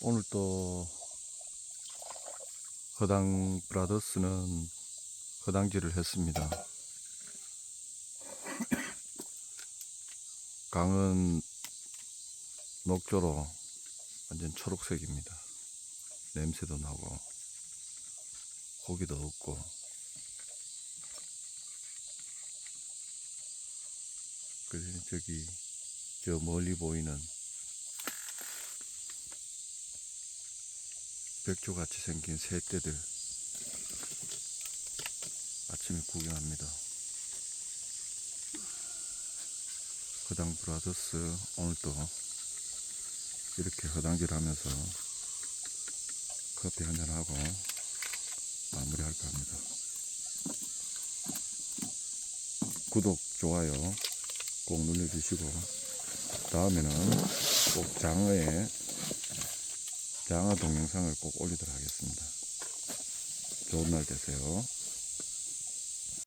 오늘 또 허당 브라더스는 허당질을 했습니다. 강은 녹조로 완전 초록색입니다. 냄새도 나고 고기도 없고 그래서 저기 저 멀리 보이는 백조 같이 생긴 새떼들 아침에 구경합니다. 허당 브라더스 오늘도 이렇게 허당질 하면서 커피 한잔하고 마무리할까 합니다. 구독, 좋아요 꼭 눌러주시고 다음에는 꼭 장어에 장어 동영상을 꼭 올리도록 하겠습니다. 좋은 날 되세요.